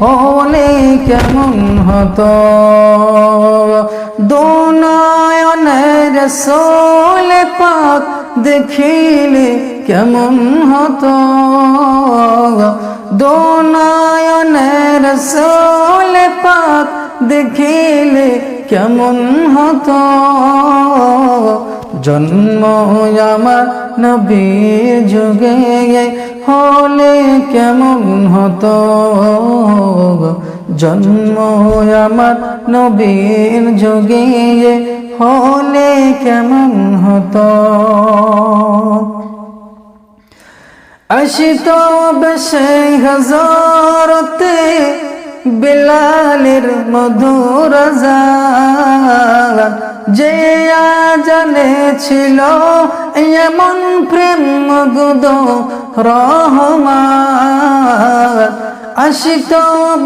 হলে কেমন হতো? দুনয়নের সোল পাক দেখিলে কেমন হতো? দুনয়নের সোল পাক দেখিলে কেমন হতো? জন্ম আমার নবী যুগে হলে কেমন হতো জন্ম আমার নবীর যুগে হলে কেমন হতো? আশিত বেশে হজরতে বিলালের মধুর যে জানে ছিল এমন প্রেম গুদ রহমান। আশিত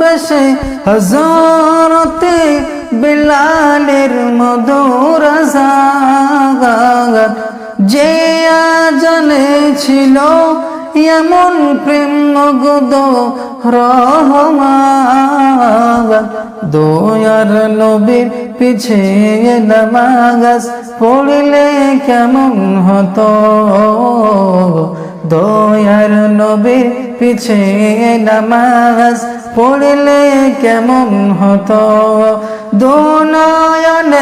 বেশে হজরতে বিলালের মধুর যে জানে ছিল এমন প্রেম গুদ রহমান। দয়ার নবীর পিছে নামাজ পড়লে কেমন হতো? দয়ার নবীর পিছে নামাজ পড়লে কেমন হতো? দোনয়নের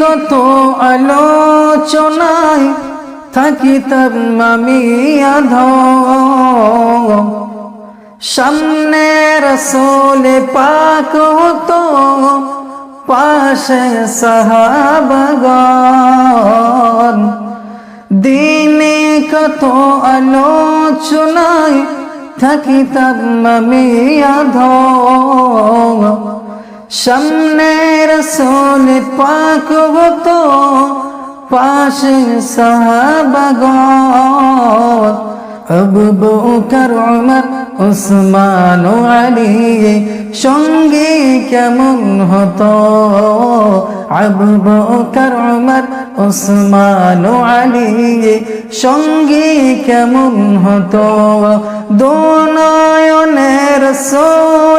কত আলোচনায় থাকিতাম আমি আধ। সামনে রসোলে পাক হতো, পাশে সাহাবাগন দিনে কত আলোচনায় থাকিতাম আমি আধ। সামনে রসোল পাক হতো, পাশে সাহাবাগন আবু বকর, উমর, উসমান আলী সঙ্গে কেমন হতো? আবু বকর, উমর, উসমান আলী সঙ্গে কেমন হতো? দোনয়নের সোল